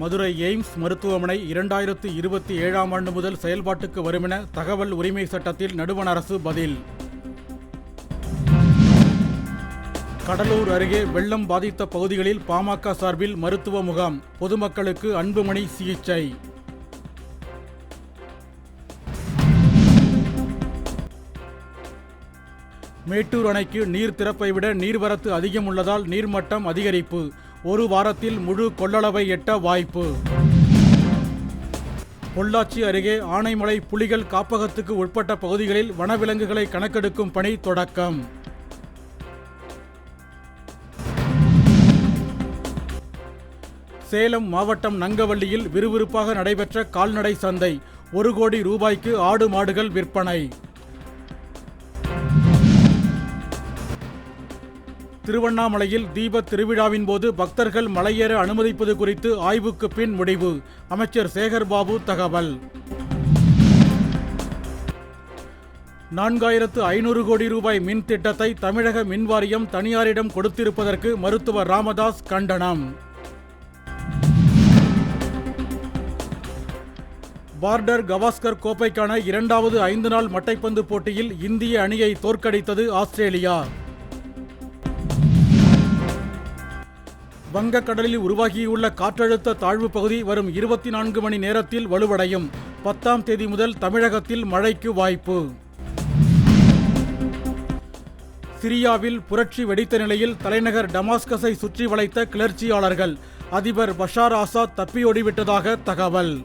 Madurai AIIMS மருத்துவமனை இரண்டாயிரத்து இருபத்தி ஏழாம் ஆண்டு முதல் செயல்பாட்டுக்கு வருமென தகவல் உரிமை சட்டத்தில் நடுவண் அரசு பதில். கடலூர் அருகே வெள்ளம் பாதித்த பகுதிகளில் பாமக சார்பில் மருத்துவ முகாம். பொதுமக்களுக்கு அன்புமணி சிகிச்சை. மேட்டூர் அணைக்கு நீர் திறப்பை விட நீர்வரத்து அதிகம் உள்ளதால் நீர்மட்டம் அதிகரிப்பு. ஒரு வாரத்தில் முழு கொள்ளளவை எட்ட வாய்ப்பு. பொள்ளாச்சி அருகே ஆனைமலை புலிகள் காப்பகத்துக்கு உட்பட்ட பகுதிகளில் வனவிலங்குகளை கணக்கெடுக்கும் பணி தொடக்கம். சேலம் மாவட்டம் நங்கவள்ளியில் விறுவிறுப்பாக நடைபெற்ற கால்நடை சந்தை ஒரு கோடி ரூபாய்க்கு ஆடு மாடுகள் விற்பனை. திருவண்ணாமலையில் தீப திருவிழாவின் போது பக்தர்கள் மலையேற அனுமதிப்பது குறித்து ஆய்வுக்கு பின் முடிவு. அமைச்சர் சேகர்பாபு தகவல். நான்காயிரத்து ஐநூறு கோடி ரூபாய் மின் திட்டத்தை தமிழக மின் வாரியம் தனியாரிடம் கொடுத்திருப்பதற்கு மருத்துவர் ராமதாஸ் கண்டனம். பார்டர் கவாஸ்கர் கோப்பைக்கான இரண்டாவது ஐந்து நாள் மட்டைப்பந்து போட்டியில் இந்திய அணியை தோற்கடித்தது ஆஸ்திரேலியா. வங்கக்கடலில் உருவாகியுள்ள காற்றழுத்த தாழ்வு பகுதி வரும் இருபத்தி நான்கு மணி நேரத்தில் வலுவடையும். பத்தாம் தேதி முதல் தமிழகத்தில் மழைக்கு வாய்ப்பு. சிரியாவில் புரட்சி வெடித்த நிலையில் தலைநகர் டமாஸ்கஸை சுற்றி வளைத்த கிளர்ச்சியாளர்கள். அதிபர் பஷார் ஆசாத் தப்பியோடிவிட்டதாக தகவல்.